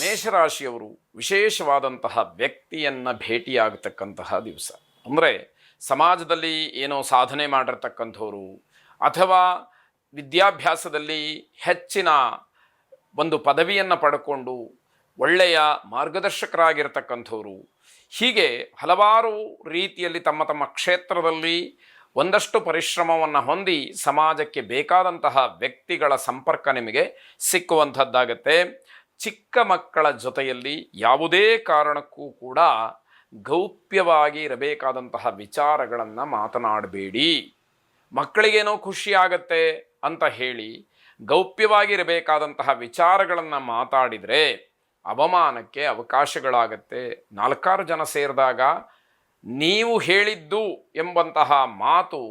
ಮೇಷರಾಶಿಯವರು ವಿಶೇಷವಾದಂತಹ ವ್ಯಕ್ತಿಯನ್ನ ಭೇಟಿಯಾಗತಕ್ಕಂತಹ ದಿವಸ. ಅಂದರೆ ಸಮಾಜದಲ್ಲಿ ಏನೋ ಸಾಧನೆ ಮಾಡಿರ್ತಕ್ಕಂಥವ್ರು ಅಥವಾ ವಿದ್ಯಾಭ್ಯಾಸದಲ್ಲಿ ಹೆಚ್ಚಿನ ಒಂದು ಪದವಿಯನ್ನು ಪಡ್ಕೊಂಡು ಒಳ್ಳೆಯ ಮಾರ್ಗದರ್ಶಕರಾಗಿರ್ತಕ್ಕಂಥವ್ರು. ಹೀಗೆ ಹಲವಾರು ರೀತಿಯಲ್ಲಿ ತಮ್ಮ ತಮ್ಮ ಕ್ಷೇತ್ರದಲ್ಲಿ ಒಂದಷ್ಟು ಪರಿಶ್ರಮವನ್ನು ಹೊಂದಿ ಸಮಾಜಕ್ಕೆ ಬೇಕಾದಂತಹ ವ್ಯಕ್ತಿಗಳ ಸಂಪರ್ಕ ನಿಮಗೆ ಸಿಕ್ಕುವಂಥದ್ದಾಗತ್ತೆ. ಚಿಕ್ಕ ಮಕ್ಕಳ ಜೊತೆಯಲ್ಲಿ ಯಾವುದೇ ಕಾರಣಕ್ಕೂ ಕೂಡ ಗೌಪ್ಯವಾಗಿ ಇರಬೇಕಾದಂತಹ ವಿಚಾರಗಳನ್ನು ಮಾತನಾಡಬೇಡಿ. ಮಕ್ಕಳಿಗೇನೋ ಖುಷಿ ಆಗತ್ತೆ ಅಂತ ಹೇಳಿ ಗೌಪ್ಯವಾಗಿರಬೇಕಾದಂತಹ ವಿಚಾರಗಳನ್ನು ಮಾತಾಡಿದರೆ ಅವಮಾನಕ್ಕೆ ಅವಕಾಶಗಳಾಗತ್ತೆ. ನಾಲ್ಕಾರು ಜನ ಸೇರಿದಾಗ ನೀವು ಹೇಳಿದ್ದು ಎಂಬಂತಹ ಮಾತು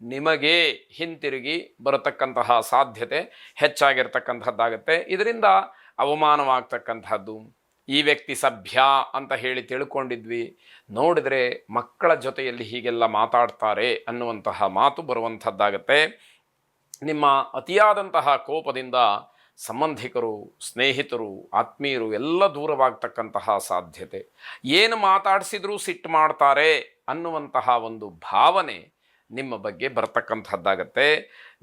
ನಿಮಗೆ ಹಿಂತಿರುಗಿ ಬರತಕ್ಕಂತಹ ಸಾಧ್ಯತೆ ಹೆಚ್ಚಾಗಿರ್ತಕ್ಕಂಥದ್ದಾಗತ್ತೆ. ಇದರಿಂದ ಅವಮಾನವಾಗ್ತಕ್ಕಂಥದ್ದು. ಈ ವ್ಯಕ್ತಿ ಸಭ್ಯ ಅಂತ ಹೇಳಿ ತಿಳ್ಕೊಂಡಿದ್ವಿ. ನೋಡಿದರೆ ಮಕ್ಕಳ ಜೊತೆಯಲ್ಲಿ ಹೀಗೆಲ್ಲ ಮಾತಾಡ್ತಾರೆ ಅನ್ನುವಂತಹ ಮಾತು ಬರುವಂಥದ್ದಾಗತ್ತೆ. ನಿಮ್ಮ ಅತಿಯಾದಂತಹ ಕೋಪದಿಂದ ಸಂಬಂಧಿಕರು, ಸ್ನೇಹಿತರು, ಆತ್ಮೀಯರು ಎಲ್ಲ ದೂರವಾಗ್ತಕ್ಕಂತಹ ಸಾಧ್ಯತೆ. ಏನು ಮಾತಾಡಿಸಿದ್ರೂ ಸಿಟ್ಟು ಮಾಡ್ತಾರೆ ಅನ್ನುವಂತಹ ಒಂದು ಭಾವನೆ ನಿಮ್ಮ ಬಗ್ಗೆ ಬರ್ತಕ್ಕಂಥದ್ದಾಗತ್ತೆ.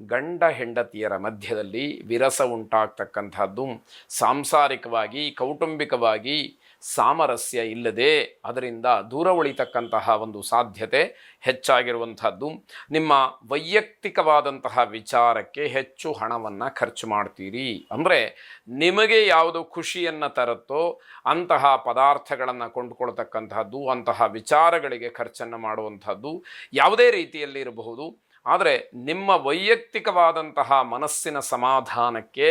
ಗಂಡ ಹೆಂಡತಿಯರ ಮಧ್ಯದಲ್ಲಿ ವಿರಸ ಉಂಟಾಗ್ತಕ್ಕಂಥದ್ದು. ಸಾಂಸಾರಿಕವಾಗಿ, ಕೌಟುಂಬಿಕವಾಗಿ ಸಾಮರಸ್ಯ ಇಲ್ಲದೆ ಅದರಿಂದ ದೂರ ಉಳಿತಕ್ಕಂತಹ ಒಂದು ಸಾಧ್ಯತೆ ಹೆಚ್ಚಾಗಿರುವಂಥದ್ದು. ನಿಮ್ಮ ವೈಯಕ್ತಿಕವಾದಂತಹ ವಿಚಾರಕ್ಕೆ ಹೆಚ್ಚು ಹಣವನ್ನು ಖರ್ಚು ಮಾಡ್ತೀರಿ. ಅಂದರೆ ನಿಮಗೆ ಯಾವುದು ಖುಷಿಯನ್ನು ತರುತ್ತೋ ಅಂತಹ ಪದಾರ್ಥಗಳನ್ನು ಕೊಂಡುಕೊಳ್ತಕ್ಕಂತಹದ್ದು ಅಂತಹ ವಿಚಾರಗಳಿಗೆ ಖರ್ಚನ್ನು ಮಾಡುವಂಥದ್ದು ಯಾವುದೇ ರೀತಿಯಲ್ಲಿ ಇರಬಹುದು. ಆದರೆ ನಿಮ್ಮ ವೈಯಕ್ತಿಕವಾದಂತಹ ಮನಸ್ಸಿನ ಸಮಾಧಾನಕ್ಕೆ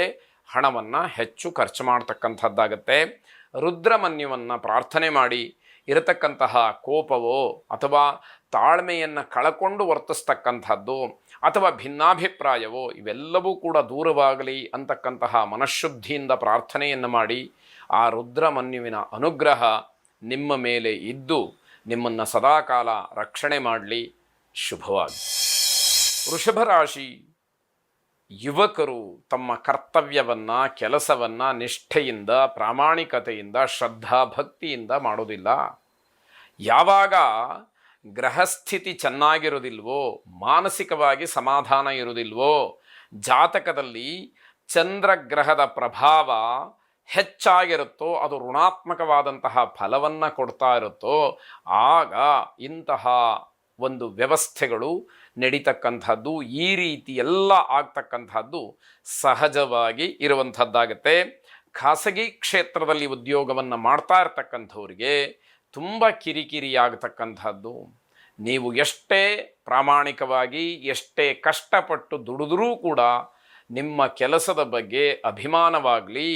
ಹಣವನ್ನು ಹೆಚ್ಚು ಖರ್ಚು ಮಾಡ್ತಕ್ಕಂಥದ್ದಾಗತ್ತೆ. ರುದ್ರಮನ್ಯವನ್ನು ಪ್ರಾರ್ಥನೆ ಮಾಡಿ, ಇರತಕ್ಕಂತಹ ಕೋಪವೋ ಅಥವಾ ತಾಳ್ಮೆಯನ್ನು ಕಳಕೊಂಡು ವರ್ತಿಸ್ತಕ್ಕಂಥದ್ದು ಅಥವಾ ಭಿನ್ನಾಭಿಪ್ರಾಯವೋ ಇವೆಲ್ಲವೂ ಕೂಡ ದೂರವಾಗಲಿ ಅಂತಕ್ಕಂತಹ ಮನಃಶುದ್ಧಿಯಿಂದ ಪ್ರಾರ್ಥನೆಯನ್ನು ಮಾಡಿ, ಆ ರುದ್ರಮನ್ಯುವಿನ ಅನುಗ್ರಹ ನಿಮ್ಮ ಮೇಲೆ ಇದ್ದು ನಿಮ್ಮನ್ನು ಸದಾಕಾಲ ರಕ್ಷಣೆ ಮಾಡಲಿ. ಶುಭವಾಗಿ ವೃಷಭ ರಾಶಿ ಯುವಕರು ತಮ್ಮ ಕರ್ತವ್ಯವನ್ನು, ಕೆಲಸವನ್ನು, ನಿಷ್ಠೆಯಿಂದ, ಪ್ರಾಮಾಣಿಕತೆಯಿಂದ, ಶ್ರದ್ಧಾ ಭಕ್ತಿಯಿಂದ ಮಾಡೋದಿಲ್ಲ. ಯಾವಾಗ ಗ್ರಹಸ್ಥಿತಿ ಚೆನ್ನಾಗಿರೋದಿಲ್ವೋ ಮಾನಸಿಕವಾಗಿ ಸಮಾಧಾನ ಇರುವುದಿಲ್ವೋ, ಜಾತಕದಲ್ಲಿ ಚಂದ್ರಗ್ರಹದ ಪ್ರಭಾವ ಹೆಚ್ಚಾಗಿರುತ್ತೋ, ಅದು ಋಣಾತ್ಮಕವಾದಂತಹ ಫಲವನ್ನು ಕೊಡ್ತಾ ಇರುತ್ತೋ, ಆಗ ಇಂತಹ ಒಂದು ವ್ಯವಸ್ಥೆಗಳು ನಡೀತಕ್ಕಂಥದ್ದು, ಈ ರೀತಿ ಎಲ್ಲ ಆಗ್ತಕ್ಕಂಥದ್ದು ಸಹಜವಾಗಿ ಇರುವಂಥದ್ದಾಗತ್ತೆ. ಖಾಸಗಿ ಕ್ಷೇತ್ರದಲ್ಲಿ ಉದ್ಯೋಗವನ್ನು ಮಾಡ್ತಾ ಇರ್ತಕ್ಕಂಥವ್ರಿಗೆ ತುಂಬ ಕಿರಿಕಿರಿ ಆಗತಕ್ಕಂಥದ್ದು ನೀವು ಎಷ್ಟೇ ಪ್ರಾಮಾಣಿಕವಾಗಿ, ಎಷ್ಟೇ ಕಷ್ಟಪಟ್ಟು ದುಡಿದ್ರೂ ಕೂಡ ನಿಮ್ಮ ಕೆಲಸದ ಬಗ್ಗೆ ಅಭಿಮಾನವಾಗಲಿ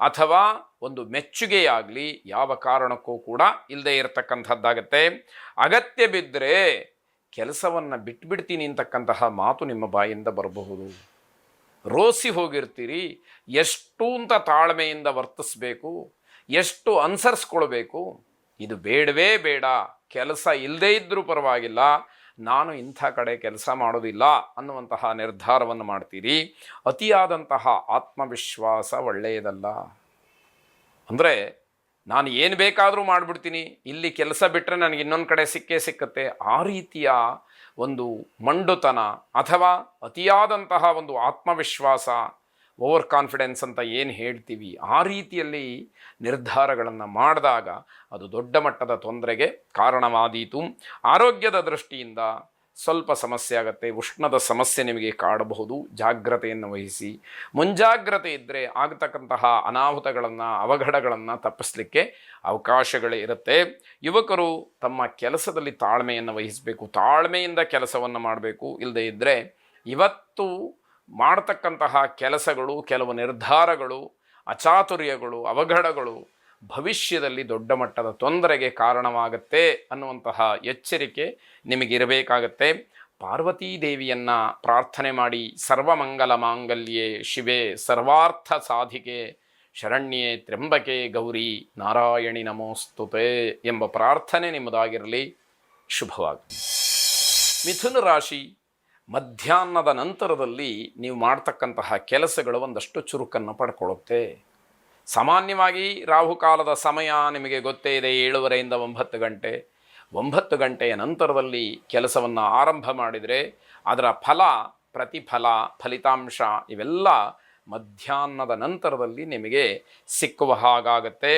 ಅಥವಾ ಒಂದು ಮೆಚ್ಚುಗೆಯಾಗಲಿ ಯಾವ ಕಾರಣಕ್ಕೂ ಕೂಡ ಇಲ್ಲದೆ ಇರತಕ್ಕಂಥದ್ದಾಗತ್ತೆ. ಅಗತ್ಯ ಬಿದ್ದರೆ ಕೆಲಸವನ್ನು ಬಿಟ್ಬಿಡ್ತೀನಿ ಅಂತಕ್ಕಂತಹ ಮಾತು ನಿಮ್ಮ ಬಾಯಿಂದ ಬರಬಹುದು. ರೋಸಿ ಹೋಗಿರ್ತೀರಿ, ಎಷ್ಟು ಅಂತ ತಾಳ್ಮೆಯಿಂದ ವರ್ತಿಸ್ಬೇಕು, ಎಷ್ಟು ಅನುಸರಿಸ್ಕೊಳ್ಬೇಕು, ಇದು ಬೇಡವೇ ಬೇಡ, ಕೆಲಸ ಇಲ್ಲದೇ ಇದ್ದರೂ ಪರವಾಗಿಲ್ಲ, ನಾನು ಇಂಥ ಕಡೆ ಕೆಲಸ ಮಾಡೋದಿಲ್ಲ ಅನ್ನುವಂತಹ ನಿರ್ಧಾರವನ್ನು ಮಾಡ್ತೀರಿ. ಅತಿಯಾದಂತಹ ಆತ್ಮವಿಶ್ವಾಸ ಒಳ್ಳೆಯದಲ್ಲ. ಅಂದರೆ ನಾನು ಏನು ಬೇಕಾದರೂ ಮಾಡಿಬಿಡ್ತೀನಿ. ಇಲ್ಲಿ ಕೆಲಸ ಬಿಟ್ಟರೆ ನನಗೆ ಇನ್ನೊಂದು ಕಡೆ ಸಿಕ್ಕೇ ಸಿಕ್ಕತ್ತೆ. ಆ ರೀತಿಯ ಒಂದು ಮಂಡುತನ ಅಥವಾ ಅತಿಯಾದಂತಹ ಒಂದು ಆತ್ಮವಿಶ್ವಾಸ, ಓವರ್ ಕಾನ್ಫಿಡೆನ್ಸ್ ಅಂತ ಏನು ಹೇಳ್ತೀವಿ, ಆ ರೀತಿಯಲ್ಲಿ ನಿರ್ಧಾರಗಳನ್ನು ಮಾಡಿದಾಗ ಅದು ದೊಡ್ಡ ಮಟ್ಟದ ತೊಂದರೆಗೆ ಕಾರಣವಾದೀತು. ಆರೋಗ್ಯದ ದೃಷ್ಟಿಯಿಂದ ಸ್ವಲ್ಪ ಸಮಸ್ಯೆ ಆಗುತ್ತೆ, ಉಷ್ಣದ ಸಮಸ್ಯೆ ನಿಮಗೆ ಕಾಡಬಹುದು, ಜಾಗ್ರತೆಯನ್ನು ವಹಿಸಿ. ಮುಂಜಾಗ್ರತೆ ಇದ್ದರೆ ಆಗತಕ್ಕಂತಹ ಅನಾಹುತಗಳನ್ನು, ಅವಘಡಗಳನ್ನು ತಪ್ಪಿಸಲಿಕ್ಕೆ ಅವಕಾಶಗಳೇ ಇರುತ್ತೆ. ಯುವಕರು ತಮ್ಮ ಕೆಲಸದಲ್ಲಿ ತಾಳ್ಮೆಯನ್ನು ವಹಿಸಬೇಕು, ತಾಳ್ಮೆಯಿಂದ ಕೆಲಸವನ್ನು ಮಾಡಬೇಕು. ಇಲ್ಲದೇ ಇದ್ದರೆ ಇವತ್ತು ಮಾಡ್ತಕ್ಕಂತಹ ಕೆಲಸಗಳು, ಕೆಲವು ನಿರ್ಧಾರಗಳು, ಅಚಾತುರ್ಯಗಳು, ಅವಘಡಗಳು ಭವಿಷ್ಯದಲ್ಲಿ ದೊಡ್ಡ ಮಟ್ಟದ ತೊಂದರೆಗೆ ಕಾರಣವಾಗುತ್ತೆ ಅನ್ನುವಂತಹ ಎಚ್ಚರಿಕೆ ನಿಮಗಿರಬೇಕಾಗತ್ತೆ. ಪಾರ್ವತೀ ದೇವಿಯನ್ನು ಪ್ರಾರ್ಥನೆ ಮಾಡಿ ಸರ್ವಮಂಗಲ ಮಾಂಗಲ್ಯೆ ಶಿವೆ ಸರ್ವಾರ್ಥ ಸಾಧಿಕೆ ಶರಣ್ಯೆ ತ್ರ್ಯಂಬಕೆ ಗೌರಿ ನಾರಾಯಣಿ ನಮೋಸ್ತುತೆ ಎಂಬ ಪ್ರಾರ್ಥನೆ ನಿಮ್ಮದಾಗಿರಲಿ. ಶುಭವಾಗಲಿ. ಮಿಥುನ ರಾಶಿ, ಮಧ್ಯಾಹ್ನದ ನಂತರದಲ್ಲಿ ನೀವು ಮಾಡ್ತಕ್ಕಂತಹ ಕೆಲಸಗಳು ಒಂದಷ್ಟು ಚುರುಕನ್ನು ಪಡ್ಕೊಳ್ಳುತ್ತೆ. ಸಾಮಾನ್ಯವಾಗಿ ರಾಹುಕಾಲದ ಸಮಯ ನಿಮಗೆ ಗೊತ್ತೇ ಇದೆ, ಏಳುವರೆಯಿಂದ ಒಂಬತ್ತು ಗಂಟೆ. ಒಂಬತ್ತು ಗಂಟೆಯ ನಂತರದಲ್ಲಿ ಕೆಲಸವನ್ನು ಆರಂಭ ಮಾಡಿದರೆ ಅದರ ಫಲ, ಪ್ರತಿಫಲ, ಫಲಿತಾಂಶ ಇವೆಲ್ಲ ಮಧ್ಯಾಹ್ನದ ನಂತರದಲ್ಲಿ ನಿಮಗೆ ಸಿಕ್ಕುವ ಹಾಗಾಗತ್ತೆ.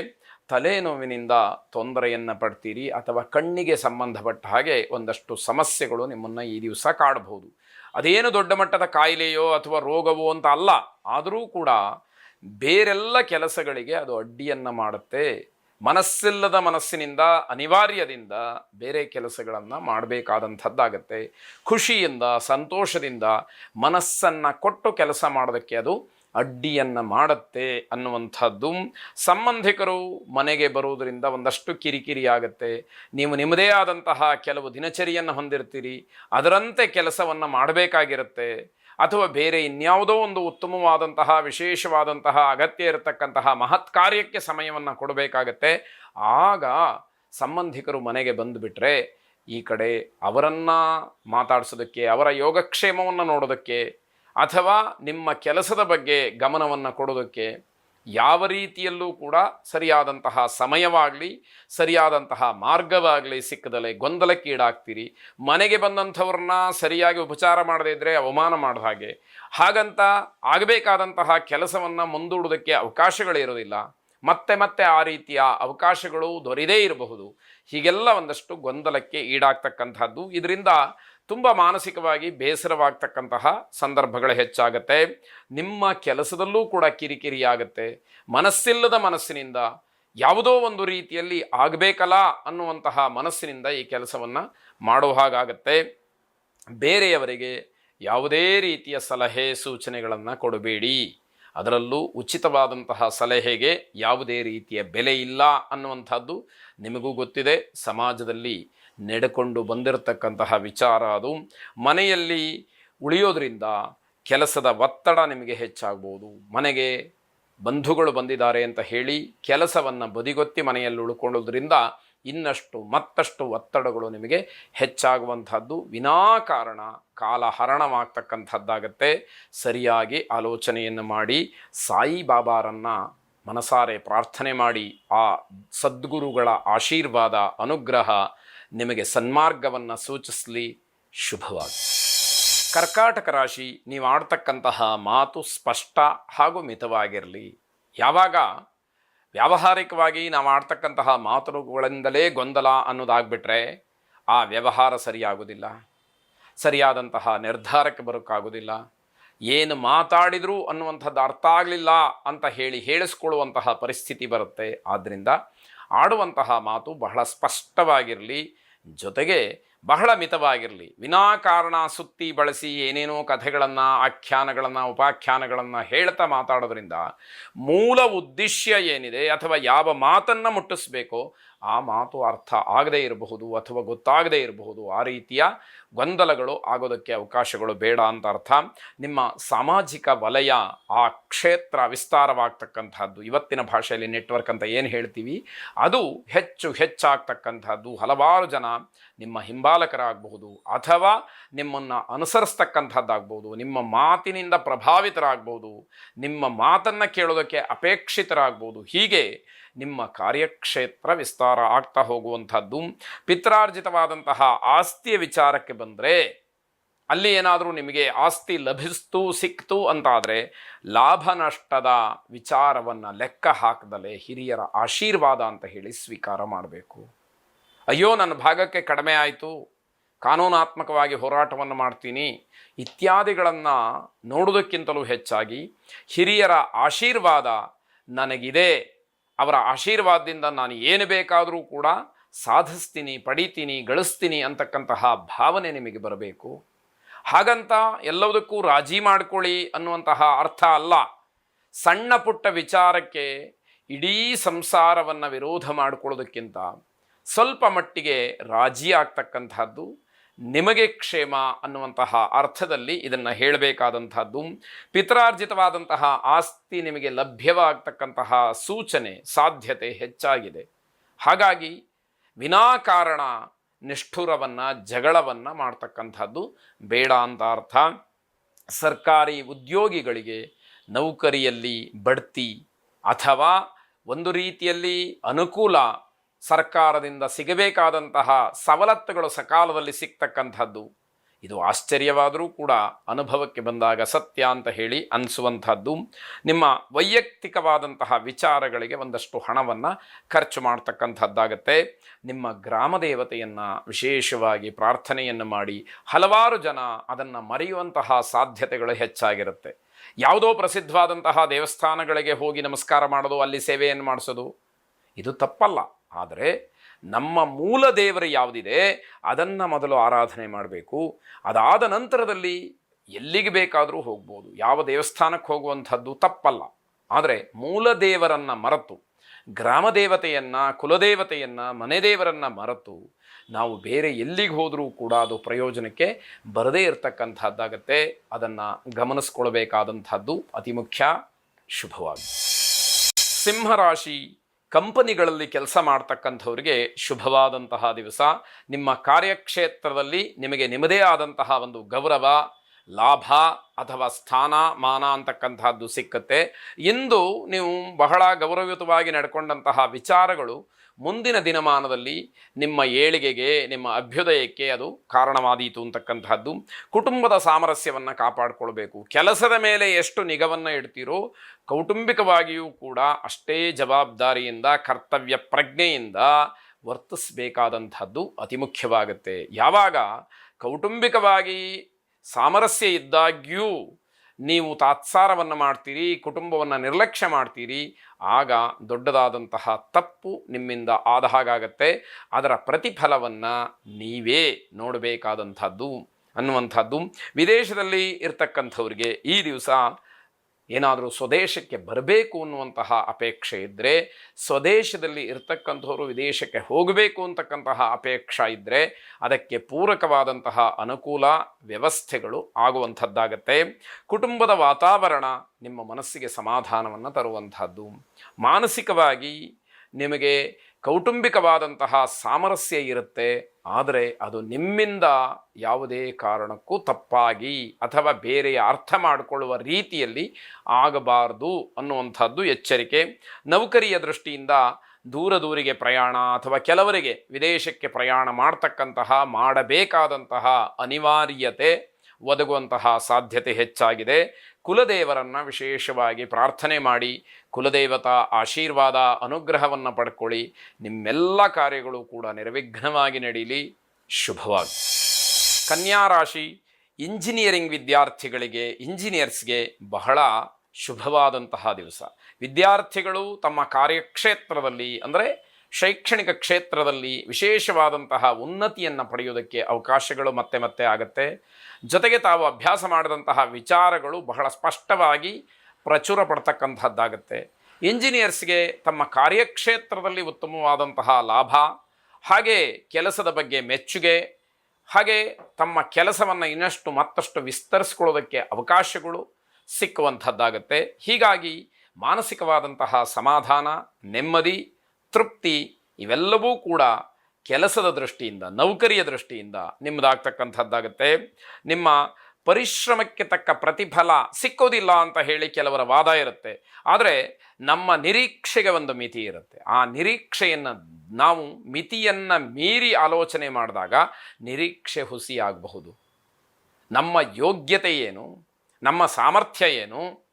ತಲೆನೋವಿನಿಂದ ತೊಂದರೆಯನ್ನು ಪಡ್ತೀರಿ ಅಥವಾ ಕಣ್ಣಿಗೆ ಸಂಬಂಧಪಟ್ಟ ಹಾಗೆ ಒಂದಷ್ಟು ಸಮಸ್ಯೆಗಳು ನಿಮ್ಮನ್ನು ಈ ದಿವಸ ಕಾಡಬಹುದು ಅದೇನು ದೊಡ್ಡ ಮಟ್ಟದ ಕಾಯಿಲೆಯೋ ಅಥವಾ ರೋಗವೋ ಅಂತ ಅಲ್ಲ, ಆದರೂ ಕೂಡ ಬೇರೆಲ್ಲ ಕೆಲಸಗಳಿಗೆ ಅದು ಅಡ್ಡಿಯನ್ನು ಮಾಡುತ್ತೆ. ಮನಸ್ಸಿಲ್ಲದ ಮನಸ್ಸಿನಿಂದ, ಅನಿವಾರ್ಯದಿಂದ ಬೇರೆ ಕೆಲಸಗಳನ್ನು ಮಾಡಬೇಕಾದಂಥದ್ದಾಗತ್ತೆ. ಖುಷಿಯಿಂದ, ಸಂತೋಷದಿಂದ ಮನಸ್ಸನ್ನು ಕೊಟ್ಟು ಕೆಲಸ ಮಾಡೋದಕ್ಕೆ ಅದು ಅಡ್ಡಿಯನ್ನು ಮಾಡುತ್ತೆ ಅನ್ನುವಂಥದ್ದು. ಸಂಬಂಧಿಕರು ಮನೆಗೆ ಬರುವುದರಿಂದ ಒಂದಷ್ಟು ಕಿರಿಕಿರಿ ಆಗುತ್ತೆ. ನೀವು ನಿಮ್ಮದೇ ಆದಂತಹ ಕೆಲವು ದಿನಚರಿಯನ್ನು ಹೊಂದಿರ್ತೀರಿ. ಅದರಂತೆ ಕೆಲಸವನ್ನು ಮಾಡಬೇಕಾಗಿರುತ್ತೆ. ಅಥವಾ ಬೇರೆ ಇನ್ಯಾವುದೋ ಒಂದು ಉತ್ತಮವಾದಂತಹ, ವಿಶೇಷವಾದಂತಹ, ಅಗತ್ಯ ಇರತಕ್ಕಂತಹ ಮಹತ್ ಕಾರ್ಯಕ್ಕೆ ಸಮಯವನ್ನು ಕೊಡಬೇಕಾಗತ್ತೆ. ಆಗ ಸಂಬಂಧಿಕರು ಮನೆಗೆ ಬಂದುಬಿಟ್ರೆ ಈ ಕಡೆ ಅವರನ್ನು ಮಾತಾಡಿಸೋದಕ್ಕೆ, ಅವರ ಯೋಗಕ್ಷೇಮವನ್ನು ನೋಡೋದಕ್ಕೆ ಅಥವಾ ನಿಮ್ಮ ಕೆಲಸದ ಬಗ್ಗೆ ಗಮನವನ್ನು ಕೊಡೋದಕ್ಕೆ ಯಾವ ರೀತಿಯಲ್ಲೂ ಕೂಡ ಸರಿಯಾದಂತಹ ಸಮಯವಾಗಲಿ, ಸರಿಯಾದಂತಹ ಮಾರ್ಗವಾಗಲಿ ಸಿಕ್ಕದಲೆ ಗೊಂದಲಕ್ಕೀಡಾಗ್ತೀರಿ. ಮನೆಗೆ ಬಂದಂಥವ್ರನ್ನ ಸರಿಯಾಗಿ ಉಪಚಾರ ಮಾಡದೇ ಇದ್ದರೆ ಅವಮಾನ ಮಾಡಿದ ಹಾಗೆ. ಹಾಗಂತ ಆಗಬೇಕಾದಂತಹ ಕೆಲಸವನ್ನು ಮುಂದೂಡೋದಕ್ಕೆ ಅವಕಾಶಗಳಿರೋದಿಲ್ಲ. ಮತ್ತೆ ಮತ್ತೆ ಆ ರೀತಿಯ ಅವಕಾಶಗಳು ದೊರೆಯದೇ ಇರಬಹುದು. ಹೀಗೆಲ್ಲ ಒಂದಷ್ಟು ಗೊಂದಲಕ್ಕೆ ಈಡಾಗ್ತಕ್ಕಂಥದ್ದು. ಇದರಿಂದ ತುಂಬ ಮಾನಸಿಕವಾಗಿ ಬೇಸರವಾಗ್ತಕ್ಕಂತಹ ಸಂದರ್ಭಗಳು ಹೆಚ್ಚಾಗತ್ತೆ. ನಿಮ್ಮ ಕೆಲಸದಲ್ಲೂ ಕೂಡ ಕಿರಿಕಿರಿ ಆಗುತ್ತೆ ಮನಸ್ಸಿಲ್ಲದ ಮನಸ್ಸಿನಿಂದ ಯಾವುದೋ ಒಂದು ರೀತಿಯಲ್ಲಿ ಆಗಬೇಕಲ್ಲ ಅನ್ನುವಂತಹ ಮನಸ್ಸಿನಿಂದ ಈ ಕೆಲಸವನ್ನು ಮಾಡೋ ಹಾಗಾಗತ್ತೆ. ಬೇರೆಯವರಿಗೆ ಯಾವುದೇ ರೀತಿಯ ಸಲಹೆ ಸೂಚನೆಗಳನ್ನು ಕೊಡಬೇಡಿ. ಅದರಲ್ಲೂ ಉಚಿತವಾದಂತಹ ಸಲಹೆಗೆ ಯಾವುದೇ ರೀತಿಯ ಬೆಲೆ ಇಲ್ಲ ಅನ್ನುವಂಥದ್ದು ನಿಮಗೂ ಗೊತ್ತಿದೆ. ಸಮಾಜದಲ್ಲಿ ನಡೆಕೊಂಡು ಬಂದಿರತಕ್ಕಂತಹ ವಿಚಾರ ಅದು. ಮನೆಯಲ್ಲಿ ಉಳಿಯೋದ್ರಿಂದ ಕೆಲಸದ ಒತ್ತಡ ನಿಮಗೆ ಹೆಚ್ಚಾಗ್ಬೋದು. ಮನೆಗೆ ಬಂಧುಗಳು ಬಂದಿದ್ದಾರೆ ಅಂತ ಹೇಳಿ ಕೆಲಸವನ್ನು ಬದಿಗೊತ್ತಿ ಮನೆಯಲ್ಲಿ ಉಳ್ಕೊಳ್ಳೋದ್ರಿಂದ ಇನ್ನಷ್ಟು ಮತ್ತಷ್ಟು ಒತ್ತಡಗಳು ನಿಮಗೆ ಹೆಚ್ಚಾಗುವಂಥದ್ದು. ವಿನಾಕಾರಣ ಕಾಲ ಹರಣವಾಗ್ತಕ್ಕಂಥದ್ದಾಗತ್ತೆ. ಸರಿಯಾಗಿ ಆಲೋಚನೆಯನ್ನು ಮಾಡಿ ಸಾಯಿಬಾಬಾರನ್ನು ಮನಸಾರೆ ಪ್ರಾರ್ಥನೆ ಮಾಡಿ, ಆ ಸದ್ಗುರುಗಳ ಆಶೀರ್ವಾದ, ಅನುಗ್ರಹ ನಿಮಗೆ ಸನ್ಮಾರ್ಗವನ್ನು ಸೂಚಿಸಲಿ. ಶುಭವಾಗಿ ಕರ್ಕಾಟಕ ರಾಶಿ, ನೀವು ಆಡ್ತಕ್ಕಂತಹ ಮಾತು ಸ್ಪಷ್ಟ ಹಾಗೂ ಮಿತವಾಗಿರಲಿ. ಯಾವಾಗ? ವ್ಯಾವಹಾರಿಕವಾಗಿ ನಾವು ಆಡ್ತಕ್ಕಂತಹ ಮಾತುಗಳಿಂದಲೇ ಗೊಂದಲ ಅನ್ನೋದಾಗ್ಬಿಟ್ರೆ ಆ ವ್ಯವಹಾರ ಸರಿಯಾಗೋದಿಲ್ಲ. ಸರಿಯಾದಂತಹ ನಿರ್ಧಾರಕ್ಕೆ ಬರೋಕ್ಕಾಗೋದಿಲ್ಲ. ಏನು ಮಾತಾಡಿದ್ರು ಅನ್ನುವಂಥದ್ದು ಅರ್ಥ ಆಗಲಿಲ್ಲ ಅಂತ ಹೇಳಿ ಹೇಳಿಸ್ಕೊಳ್ಳುವಂತಹ ಪರಿಸ್ಥಿತಿ ಬರುತ್ತೆ. ಆದ್ದರಿಂದ ಆಡುವಂತಹ ಮಾತು ಬಹಳ ಸ್ಪಷ್ಟವಾಗಿರಲಿ, ಜೊತೆಗೆ ಬಹಳ ಮಿತವಾಗಿರಲಿ. ವಿನಾಕಾರಣ ಸುತ್ತಿ ಬಳಸಿ ಏನೇನೋ ಕಥೆಗಳನ್ನು, ಆಖ್ಯಾನಗಳನ್ನು, ಉಪಾಖ್ಯಾನಗಳನ್ನು ಹೇಳ್ತಾ ಮಾತಾಡೋದ್ರಿಂದ ಮೂಲ ಉದ್ದೇಶ ಏನಿದೆ ಅಥವಾ ಯಾವ ಮಾತನ್ನು ಮುಟ್ಟಿಸ್ಬೇಕೋ ಆ ಮಾತು ಅರ್ಥ ಆಗದೇ ಇರಬಹುದು ಅಥವಾ ಗೊತ್ತಾಗದೇ ಇರಬಹುದು. ಆ ರೀತಿಯ ಗೊಂದಲಗಳು ಆಗೋದಕ್ಕೆ ಅವಕಾಶಗಳು ಬೇಡ ಅಂತ ಅರ್ಥ. ನಿಮ್ಮ ಸಾಮಾಜಿಕ ವಲಯ ಆ ಕ್ಷೇತ್ರ ವಿಸ್ತಾರವಾಗ್ತಕ್ಕಂಥದ್ದು ಇವತ್ತಿನ ಭಾಷೆಯಲ್ಲಿ ನೆಟ್ವರ್ಕ್ ಅಂತ ಏನು ಹೇಳ್ತೀವಿ? ಅದು ಹೆಚ್ಚು ಹೆಚ್ಚಾಗ್ತಕ್ಕಂಥದ್ದು ಹಲವಾರು ಜನ ನಿಮ್ಮ ಹಿಂಬಾಲಕರಾಗಬಹುದು ಅಥವಾ ನಿಮ್ಮನ್ನು ಅನುಸರಿಸ್ತಕ್ಕಂಥದ್ದಾಗ್ಬೋದು ನಿಮ್ಮ ಮಾತಿನಿಂದ ಪ್ರಭಾವಿತರಾಗ್ಬೋದು ನಿಮ್ಮ ಮಾತನ್ನು ಕೇಳೋದಕ್ಕೆ ಅಪೇಕ್ಷಿತರಾಗ್ಬೋದು ಹೀಗೆ ನಿಮ್ಮ ಕಾರ್ಯಕ್ಷೇತ್ರ ವಿಸ್ತಾರ ಆಗ್ತಾ ಹೋಗುವಂಥದ್ದು. ಪಿತ್ರಾರ್ಜಿತವಾದಂತಹ ಆಸ್ತಿಯ ವಿಚಾರಕ್ಕೆ ಬಂದರೆ, ಅಲ್ಲಿ ಏನಾದರೂ ನಿಮಗೆ ಆಸ್ತಿ ಲಭಿಸ್ತು, ಸಿಕ್ತು ಅಂತಾದರೆ, ಲಾಭ ನಷ್ಟದ ವಿಚಾರವನ್ನು ಲೆಕ್ಕ ಹಾಕದಲೆ ಹಿರಿಯರ ಆಶೀರ್ವಾದ ಅಂತ ಹೇಳಿ ಸ್ವೀಕಾರ ಮಾಡಬೇಕು. ಅಯ್ಯೋ, ನನ್ನ ಭಾಗಕ್ಕೆ ಕಡಿಮೆ ಆಯಿತು, ಕಾನೂನಾತ್ಮಕವಾಗಿ ಹೋರಾಟವನ್ನು ಮಾಡ್ತೀನಿ, ಇತ್ಯಾದಿಗಳನ್ನು ನೋಡೋದಕ್ಕಿಂತಲೂ ಹೆಚ್ಚಾಗಿ ಹಿರಿಯರ ಆಶೀರ್ವಾದ ನನಗಿದೆ ಅವರ ಆಶೀರ್ವಾದದಿಂದ ನಾನು ಏನು ಬೇಕಾದರೂ ಕೂಡ ಸಾಧಿಸ್ತೀನಿ, ಪಡಿತೀನಿ, ಗಳಿಸ್ತೀನಿ ಅಂತಕ್ಕಂತಹ ಭಾವನೆ ನಿಮಗೆ ಬರಬೇಕು. ಹಾಗಂತ ಎಲ್ಲದಕ್ಕೂ ರಾಜಿ ಮಾಡಿಕೊಳ್ಳಿ ಅನ್ನುವಂತಹ ಅರ್ಥ ಅಲ್ಲ. ಸಣ್ಣ ಪುಟ್ಟ ವಿಚಾರಕ್ಕೆ ಇಡೀ ಸಂಸಾರವನ್ನು ವಿರೋಧ ಮಾಡಿಕೊಳ್ಳೋದಕ್ಕಿಂತ ಸ್ವಲ್ಪ ಮಟ್ಟಿಗೆ ರಾಜಿ ಆಗ್ತಕ್ಕಂಥದ್ದು ನಿಮಗೆ ಕ್ಷೇಮ ಅನ್ನುವಂತಹ ಅರ್ಥದಲ್ಲಿ ಇದನ್ನು ಹೇಳಬೇಕಾದಂಥದ್ದು. ಪಿತ್ರಾರ್ಜಿತವಾದಂತಹ ಆಸ್ತಿ ನಿಮಗೆ ಲಭ್ಯವಾಗ್ತಕ್ಕಂತಹ ಸೂಚನೆ, ಸಾಧ್ಯತೆ ಹೆಚ್ಚಾಗಿದೆ. ಹಾಗಾಗಿ ವಿನಾಕಾರಣ ನಿಷ್ಠುರವನ್ನು, ಜಗಳವನ್ನು ಮಾಡ್ತಕ್ಕಂಥದ್ದು ಬೇಡ ಅಂತ ಅರ್ಥ ಸರ್ಕಾರಿ ಉದ್ಯೋಗಿಗಳಿಗೆ ನೌಕರಿಯಲ್ಲಿ ಬಡ್ತಿ ಅಥವಾ ಒಂದು ರೀತಿಯಲ್ಲಿ ಅನುಕೂಲ ಸರ್ಕಾರದಿಂದ ಸಿಗಬೇಕಾದಂತಹ ಸವಲತ್ತುಗಳು ಸಕಾಲದಲ್ಲಿ ಸಿಗ್ತಕ್ಕಂಥದ್ದು. ಇದು ಆಶ್ಚರ್ಯವಾದರೂ ಕೂಡ ಅನುಭವಕ್ಕೆ ಬಂದಾಗ ಸತ್ಯ ಅಂತ ಹೇಳಿ ಅನಿಸುವಂಥದ್ದು. ನಿಮ್ಮ ವೈಯಕ್ತಿಕವಾದಂತಹ ವಿಚಾರಗಳಿಗೆ ಒಂದಷ್ಟು ಹಣವನ್ನು ಖರ್ಚು ಮಾಡ್ತಕ್ಕಂಥದ್ದಾಗತ್ತೆ. ನಿಮ್ಮ ಗ್ರಾಮ ದೇವತೆಯನ್ನು ವಿಶೇಷವಾಗಿ ಪ್ರಾರ್ಥನೆಯನ್ನು ಮಾಡಿ ಹಲವಾರು ಜನ ಅದನ್ನು ಮರೆಯುವಂತಹ ಸಾಧ್ಯತೆಗಳು ಹೆಚ್ಚಾಗಿರುತ್ತೆ. ಯಾವುದೋ ಪ್ರಸಿದ್ಧವಾದಂತಹ ದೇವಸ್ಥಾನಗಳಿಗೆ ಹೋಗಿ ನಮಸ್ಕಾರ ಮಾಡೋದು, ಅಲ್ಲಿ ಸೇವೆಯನ್ನು ಮಾಡಿಸೋದು, ಇದು ತಪ್ಪಲ್ಲ. ಆದರೆ ನಮ್ಮ ಮೂಲ ದೇವರು ಯಾವುದಿದೆ, ಅದನ್ನು ಮೊದಲು ಆರಾಧನೆ ಮಾಡಬೇಕು. ಅದಾದ ನಂತರದಲ್ಲಿ ಎಲ್ಲಿಗೆ ಬೇಕಾದರೂ ಹೋಗ್ಬೋದು. ಯಾವ ದೇವಸ್ಥಾನಕ್ಕೆ ಹೋಗುವಂಥದ್ದು ತಪ್ಪಲ್ಲ. ಆದರೆ ಮೂಲ ದೇವರನ್ನು ಮರೆತು, ಗ್ರಾಮ ದೇವತೆಯನ್ನು, ಕುಲದೇವತೆಯನ್ನು, ಮನೆ ದೇವರನ್ನು ಮರೆತು ನಾವು ಬೇರೆ ಎಲ್ಲಿಗೆ ಹೋದರೂ ಕೂಡ ಅದು ಪ್ರಯೋಜನಕ್ಕೆ ಬರದೇ ಇರತಕ್ಕಂಥದ್ದಾಗತ್ತೆ. ಅದನ್ನು ಗಮನಿಸ್ಕೊಳ್ಬೇಕಾದಂಥದ್ದು ಅತಿ ಮುಖ್ಯ ಶುಭವಾಗಿ. ಸಿಂಹರಾಶಿ ಕಂಪನಿಗಳಲ್ಲಿ ಕೆಲಸ ಮಾಡ್ತಕ್ಕಂಥವ್ರಿಗೆ ಶುಭವಾದಂತಹ ದಿವಸ. ನಿಮ್ಮ ಕಾರ್ಯಕ್ಷೇತ್ರದಲ್ಲಿ ನಿಮಗೆ ನಿಮ್ಮದೇ ಆದಂತಹ ಒಂದು ಗೌರವ, ಲಾಭ ಅಥವಾ ಸ್ಥಾನ ಮಾನ ಅಂತಕ್ಕಂತಹದ್ದು ಸಿಕ್ಕತ್ತೆ. ಇಂದು ನೀವು ಬಹಳ ಗೌರವಯುತವಾಗಿ ನಡ್ಕೊಂಡಂತಹ ವಿಚಾರಗಳು ಮುಂದಿನ ದಿನಮಾನದಲ್ಲಿ ನಿಮ್ಮ ಏಳಿಗೆಗೆ, ನಿಮ್ಮ ಅಭ್ಯುದಯಕ್ಕೆ ಅದು ಕಾರಣವಾದೀತು ಅಂತಕ್ಕಂತಹದ್ದು. ಕುಟುಂಬದ ಸಾಮರಸ್ಯವನ್ನು ಕಾಪಾಡಿಕೊಳ್ಬೇಕು. ಕೆಲಸದ ಮೇಲೆ ಎಷ್ಟು ನಿಗವನ್ನು ಇಡ್ತೀರೋ, ಕೌಟುಂಬಿಕವಾಗಿಯೂ ಕೂಡ ಅಷ್ಟೇ ಜವಾಬ್ದಾರಿಯಿಂದ, ಕರ್ತವ್ಯ ಪ್ರಜ್ಞೆಯಿಂದ ವರ್ತಿಸಬೇಕಾದಂಥದ್ದು ಅತಿ ಮುಖ್ಯವಾಗುತ್ತೆ. ಯಾವಾಗ ಕೌಟುಂಬಿಕವಾಗಿ ಸಾಮರಸ್ಯ ಇದ್ದಾಗ್ಯೂ ನೀವು ತಾತ್ಸಾರವನ್ನು ಮಾಡ್ತೀರಿ, ಕುಟುಂಬವನ್ನು ನಿರ್ಲಕ್ಷ್ಯ ಮಾಡ್ತೀರಿ, ಆಗ ದೊಡ್ಡದಾದಂತಹ ತಪ್ಪು ನಿಮ್ಮಿಂದ ಆದ ಹಾಗಾಗತ್ತೆ. ಅದರ ಪ್ರತಿಫಲವನ್ನು ನೀವೇ ನೋಡಬೇಕಾದಂಥದ್ದು ಅನ್ನುವಂಥದ್ದು ವಿದೇಶದಲ್ಲಿ ಇರ್ತಕ್ಕಂಥವ್ರಿಗೆ ಈ ದಿವಸ ಏನಾದರೂ ಸ್ವದೇಶಕ್ಕೆ ಬರಬೇಕು ಅನ್ನುವಂತಹ ಅಪೇಕ್ಷೆ ಇದ್ದರೆ ಸ್ವದೇಶದಲ್ಲಿ ಇರ್ತಕ್ಕಂಥವ್ರು ವಿದೇಶಕ್ಕೆ ಹೋಗಬೇಕು ಅಂತಕ್ಕಂತಹ ಅಪೇಕ್ಷೆ ಇದ್ದರೆ ಅದಕ್ಕೆ ಪೂರಕವಾದಂತಹ ಅನುಕೂಲ ವ್ಯವಸ್ಥೆಗಳು ಆಗುವಂಥದ್ದಾಗತ್ತೆ. ಕುಟುಂಬದ ವಾತಾವರಣ ನಿಮ್ಮ ಮನಸ್ಸಿಗೆ ಸಮಾಧಾನವನ್ನು ತರುವಂಥದ್ದು. ಮಾನಸಿಕವಾಗಿ ನಿಮಗೆ ಕೌಟುಂಬಿಕವಾದಂತಹ ಸಾಮರಸ್ಯ ಇರುತ್ತೆ. ಆದರೆ ಅದು ನಿಮ್ಮಿಂದ ಯಾವುದೇ ಕಾರಣಕ್ಕೂ ತಪ್ಪಾಗಿ ಅಥವಾ ಬೇರೆಯ ಅರ್ಥ ಮಾಡಿಕೊಳ್ಳುವ ರೀತಿಯಲ್ಲಿ ಆಗಬಾರದು ಅನ್ನುವಂಥದ್ದು ಎಚ್ಚರಿಕೆ. ನೌಕರಿಯ ದೃಷ್ಟಿಯಿಂದ ದೂರ ದೂರಿಗೆ ಪ್ರಯಾಣ ಅಥವಾ ಕೆಲವರಿಗೆ ವಿದೇಶಕ್ಕೆ ಪ್ರಯಾಣ ಮಾಡ್ತಕ್ಕಂತಹ, ಮಾಡಬೇಕಾದಂತಹ ಅನಿವಾರ್ಯತೆ ಒದಗುವಂತಹ ಸಾಧ್ಯತೆ ಹೆಚ್ಚಾಗಿದೆ. ಕುಲದೇವರನ್ನು ವಿಶೇಷವಾಗಿ ಪ್ರಾರ್ಥನೆ ಮಾಡಿ, ಕುಲದೇವತಾ ಆಶೀರ್ವಾದ ಅನುಗ್ರಹವನ್ನು ಪಡ್ಕೊಳ್ಳಿ. ನಿಮ್ಮೆಲ್ಲ ಕಾರ್ಯಗಳು ಕೂಡ ನಿರ್ವಿಘ್ನವಾಗಿ ನಡೀಲಿ. ಶುಭವಾಗಿ. ಕನ್ಯಾ ರಾಶಿ ಇಂಜಿನಿಯರಿಂಗ್ ವಿದ್ಯಾರ್ಥಿಗಳಿಗೆ, ಇಂಜಿನಿಯರ್ಸ್ಗೆ ಬಹಳ ಶುಭವಾದಂತಹ ದಿವಸ. ವಿದ್ಯಾರ್ಥಿಗಳು ತಮ್ಮ ಕಾರ್ಯಕ್ಷೇತ್ರದಲ್ಲಿ ಅಂದರೆ ಶೈಕ್ಷಣಿಕ ಕ್ಷೇತ್ರದಲ್ಲಿ ವಿಶೇಷವಾದಂತಹ ಉನ್ನತಿಯನ್ನು ಪಡೆಯುವುದಕ್ಕೆ ಅವಕಾಶಗಳು ಮತ್ತೆ ಮತ್ತೆ ಆಗುತ್ತೆ. ಜೊತೆಗೆ ತಾವು ಅಭ್ಯಾಸ ಮಾಡಿದಂತಹ ವಿಚಾರಗಳು ಬಹಳ ಸ್ಪಷ್ಟವಾಗಿ ಪ್ರಚುರ ಪಡ್ತಕ್ಕಂಥದ್ದಾಗತ್ತೆ. ಇಂಜಿನಿಯರ್ಸ್ಗೆ ತಮ್ಮ ಕಾರ್ಯಕ್ಷೇತ್ರದಲ್ಲಿ ಉತ್ತಮವಾದಂತಹ ಲಾಭ, ಹಾಗೆ ಕೆಲಸದ ಬಗ್ಗೆ ಮೆಚ್ಚುಗೆ, ಹಾಗೆ ತಮ್ಮ ಕೆಲಸವನ್ನು ಇನ್ನಷ್ಟು ಮತ್ತಷ್ಟು ವಿಸ್ತರಿಸ್ಕೊಳ್ಳೋದಕ್ಕೆ ಅವಕಾಶಗಳು ಸಿಕ್ಕುವಂಥದ್ದಾಗತ್ತೆ. ಹೀಗಾಗಿ ಮಾನಸಿಕವಾದಂತಹ ಸಮಾಧಾನ, ನೆಮ್ಮದಿ ತೃಪ್ತಿ ಇವೆಲ್ಲವೂ ಕೂಡ ಕೆಲಸದ ದೃಷ್ಟಿಯಿಂದ, ನೌಕರಿಯ ದೃಷ್ಟಿಯಿಂದ ನಿಮ್ಮದಾಗ್ತಕ್ಕಂಥದ್ದಾಗತ್ತೆ. ನಿಮ್ಮ ಪರಿಶ್ರಮಕ್ಕೆ ತಕ್ಕ ಪ್ರತಿಫಲ ಸಿಕ್ಕೋದಿಲ್ಲ ಅಂತ ಹೇಳಿ ಕೆಲವರ ವಾದ ಇರುತ್ತೆ. ಆದರೆ ನಮ್ಮ ನಿರೀಕ್ಷೆಗೆ ಒಂದು ಮಿತಿ ಇರುತ್ತೆ. ಆ ನಿರೀಕ್ಷೆಯನ್ನು ನಾವು ಮಿತಿಯನ್ನು ಮೀರಿ ಆಲೋಚನೆ ಮಾಡಿದಾಗ ನಿರೀಕ್ಷೆ ಹುಸಿಯಾಗಬಹುದು. ನಮ್ಮ ಯೋಗ್ಯತೆ ಏನು? ನಮ್ಮ ಸಾಮರ್ಥ್ಯ ಏನು?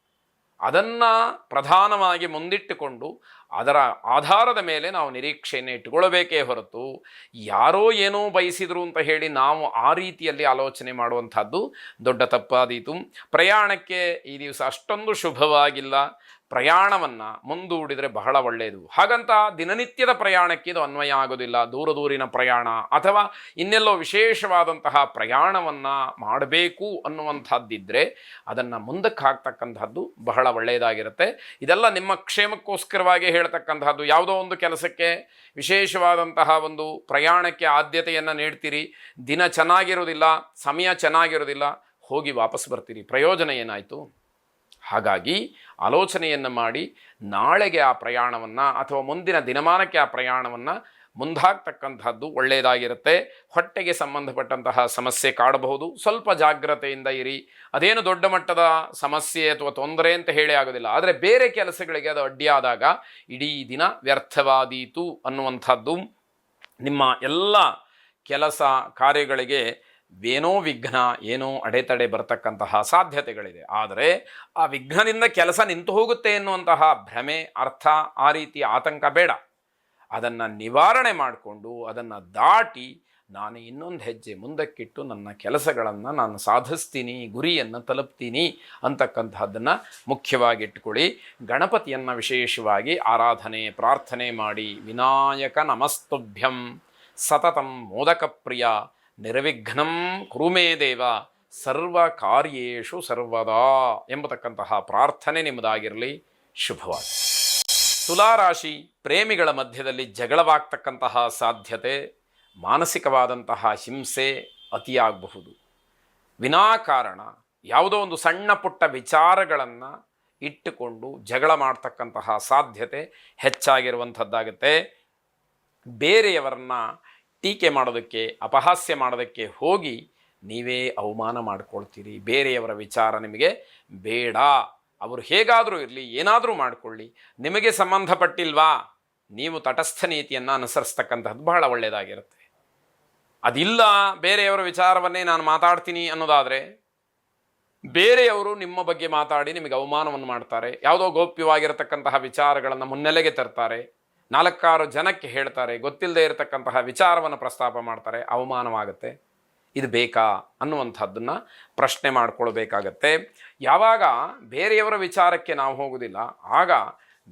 ಅದನ್ನು ಪ್ರಧಾನವಾಗಿ ಮುಂದಿಟ್ಟುಕೊಂಡು ಅದರ ಆಧಾರದ ಮೇಲೆ ನಾವು ನಿರೀಕ್ಷೆಯನ್ನು ಇಟ್ಟುಕೊಳ್ಳಬೇಕೇ ಹೊರತು ಯಾರೋ ಏನೋ ಬಯಸಿದರು ಅಂತ ಹೇಳಿ ನಾವು ಆ ರೀತಿಯಲ್ಲಿ ಆಲೋಚನೆ ಮಾಡುವಂಥದ್ದು ದೊಡ್ಡ ತಪ್ಪಾದೀತು. ಪ್ರಯಾಣಕ್ಕೆ ಈ ದಿವಸ ಅಷ್ಟೊಂದು ಶುಭವಾಗಿಲ್ಲ. ಪ್ರಯಾಣವನ್ನು ಮುಂದೂಡಿದರೆ ಬಹಳ ಒಳ್ಳೆಯದು ಹಾಗಂತ ದಿನನಿತ್ಯದ ಪ್ರಯಾಣಕ್ಕೆ ಇದು ಅನ್ವಯ ಆಗೋದಿಲ್ಲ. ದೂರ ದೂರಿನ ಪ್ರಯಾಣ ಅಥವಾ ಇನ್ನೆಲ್ಲೋ ವಿಶೇಷವಾದಂತಹ ಪ್ರಯಾಣವನ್ನು ಮಾಡಬೇಕು ಅನ್ನುವಂಥದ್ದಿದ್ದರೆ ಅದನ್ನು ಮುಂದಕ್ಕೆ ಹಾಕ್ತಕ್ಕಂಥದ್ದು ಬಹಳ ಒಳ್ಳೆಯದಾಗಿರುತ್ತೆ ಇದೆಲ್ಲ ನಿಮ್ಮ ಕ್ಷೇಮಕ್ಕೋಸ್ಕರವಾಗಿ ಹೇಳ್ತಕ್ಕಂತಹದ್ದು ಯಾವುದೋ ಒಂದು ಕೆಲಸಕ್ಕೆ ವಿಶೇಷವಾದಂತಹ ಒಂದು ಪ್ರಯಾಣಕ್ಕೆ ಆದ್ಯತೆಯನ್ನು ನೀಡ್ತೀರಿ. ದಿನ ಚೆನ್ನಾಗಿರೋದಿಲ್ಲ ಸಮಯ ಚೆನ್ನಾಗಿರೋದಿಲ್ಲ ಹೋಗಿ ವಾಪಸ್ ಬರ್ತೀರಿ. ಪ್ರಯೋಜನ ಏನಾಯಿತು? ಹಾಗಾಗಿ ಆಲೋಚನೆಯನ್ನು ಮಾಡಿ ನಾಳೆಗೆ ಆ ಪ್ರಯಾಣವನ್ನು ಅಥವಾ ಮುಂದಿನ ದಿನಮಾನಕ್ಕೆ ಆ ಪ್ರಯಾಣವನ್ನು ಮುಂದಾಗ್ತಕ್ಕಂಥದ್ದು ಒಳ್ಳೆಯದಾಗಿರುತ್ತೆ. ಹೊಟ್ಟೆಗೆ ಸಂಬಂಧಪಟ್ಟಂತಹ ಸಮಸ್ಯೆ ಕಾಡಬಹುದು. ಸ್ವಲ್ಪ ಜಾಗ್ರತೆಯಿಂದ ಇರಿ. ಅದೇನು ದೊಡ್ಡ ಮಟ್ಟದ ಸಮಸ್ಯೆ ಅಥವಾ ತೊಂದರೆ ಅಂತ ಹೇಳಿ ಆಗೋದಿಲ್ಲ. ಆದರೆ ಬೇರೆ ಕೆಲಸಗಳಿಗೆ ಅದು ಅಡ್ಡಿಯಾದಾಗ ಇಡೀ ದಿನ ವ್ಯರ್ಥವಾದೀತು ಅನ್ನುವಂಥದ್ದು ನಿಮ್ಮ ಎಲ್ಲ ಕೆಲಸ ಕಾರ್ಯಗಳಿಗೆ ಏನೋ ವಿಘ್ನ, ಏನೋ ಅಡೆತಡೆ ಬರತಕ್ಕಂತಹ ಸಾಧ್ಯತೆಗಳಿದೆ. ಆದರೆ ಆ ವಿಘ್ನದಿಂದ ಕೆಲಸ ನಿಂತು ಹೋಗುತ್ತೆ ಎನ್ನುವಂತಹ ಭ್ರಮೆ, ಅರ್ಥ ಆ ರೀತಿ ಆತಂಕ ಬೇಡ. ಅದನ್ನು ನಿವಾರಣೆ ಮಾಡಿಕೊಂಡು, ಅದನ್ನು ದಾಟಿ ನಾನು ಇನ್ನೊಂದು ಹೆಜ್ಜೆ ಮುಂದಕ್ಕಿಟ್ಟು ನನ್ನ ಕೆಲಸಗಳನ್ನು ನಾನು ಸಾಧಿಸ್ತೀನಿ, ಗುರಿಯನ್ನು ತಲುಪ್ತೀನಿ ಅಂತಕ್ಕಂತಹದ್ದನ್ನು ಮುಖ್ಯವಾಗಿಟ್ಟುಕೊಳ್ಳಿ ಗಣಪತಿಯನ್ನು ವಿಶೇಷವಾಗಿ ಆರಾಧನೆ, ಪ್ರಾರ್ಥನೆ ಮಾಡಿ. ವಿನಾಯಕ ನಮಸ್ತುಭ್ಯಂ ಸತತಂ ಮೋದಕ ಪ್ರಿಯ ನಿರ್ವಿಘ್ನಂ ಕುರುಮೇ ದೇವ ಸರ್ವ ಕಾರ್ಯೇಷು ಸರ್ವದಾ ಎಂಬತಕ್ಕಂತಹ ಪ್ರಾರ್ಥನೆ ನಿಮ್ಮದಾಗಿರಲಿ. ಶುಭವಾಗಿ ತುಲಾರಾಶಿ ಪ್ರೇಮಿಗಳ ಮಧ್ಯದಲ್ಲಿ ಜಗಳವಾಗ್ತಕ್ಕಂತಹ ಸಾಧ್ಯತೆ, ಮಾನಸಿಕವಾದಂತಹ ಹಿಂಸೆ ಅತಿಯಾಗಬಹುದು. ವಿನಾಕಾರಣ, ಯಾವುದೋ ಒಂದು ಸಣ್ಣ ಪುಟ್ಟ ವಿಚಾರಗಳನ್ನು ಇಟ್ಟುಕೊಂಡು ಜಗಳ ಮಾಡ್ತಕ್ಕಂತಹ ಸಾಧ್ಯತೆ ಹೆಚ್ಚಾಗಿರುವಂಥದ್ದಾಗುತ್ತೆ. ಬೇರೆಯವರನ್ನ ಟೀಕೆ ಮಾಡೋದಕ್ಕೆ, ಅಪಹಾಸ್ಯ ಮಾಡೋದಕ್ಕೆ ಹೋಗಿ ನೀವೇ ಅವಮಾನ ಮಾಡ್ಕೊಳ್ತೀರಿ. ಬೇರೆಯವರ ವಿಚಾರ ನಿಮಗೆ ಬೇಡ. ಅವರು ಹೇಗಾದರೂ ಇರಲಿ, ಏನಾದರೂ ಮಾಡಿಕೊಳ್ಳಿ. ನಿಮಗೆ ಸಂಬಂಧಪಟ್ಟಿಲ್ವಾ? ನೀವು ತಟಸ್ಥ ನೀತಿಯನ್ನು ಅನುಸರಿಸ್ತಕ್ಕಂಥದ್ದು ಬಹಳ ಒಳ್ಳೆಯದಾಗಿರುತ್ತೆ. ಅದಿಲ್ಲ, ಬೇರೆಯವರ ವಿಚಾರವನ್ನೇ ನಾನು ಮಾತಾಡ್ತೀನಿ ಅನ್ನೋದಾದರೆ, ಬೇರೆಯವರು ನಿಮ್ಮ ಬಗ್ಗೆ ಮಾತಾಡಿ ನಿಮಗೆ ಅವಮಾನವನ್ನು ಮಾಡ್ತಾರೆ. ಯಾವುದೋ ಗೌಪ್ಯವಾಗಿರತಕ್ಕಂತಹ ವಿಚಾರಗಳನ್ನು ಮುನ್ನೆಲೆಗೆ ತರ್ತಾರೆ. ನಾಲ್ಕಾರು ಜನಕ್ಕೆ ಹೇಳ್ತಾರೆ ಗೊತ್ತಿಲ್ಲದೆ ಇರತಕ್ಕಂತಹ ವಿಚಾರವನ್ನು ಪ್ರಸ್ತಾಪ ಮಾಡ್ತಾರೆ, ಅವಮಾನವಾಗುತ್ತೆ. ಇದು ಬೇಕಾ ಅನ್ನುವಂಥದ್ದನ್ನು ಪ್ರಶ್ನೆ ಮಾಡಿಕೊಳ್ಬೇಕಾಗತ್ತೆ. ಯಾವಾಗ ಬೇರೆಯವರ ವಿಚಾರಕ್ಕೆ ನಾವು ಹೋಗೋದಿಲ್ಲ, ಆಗ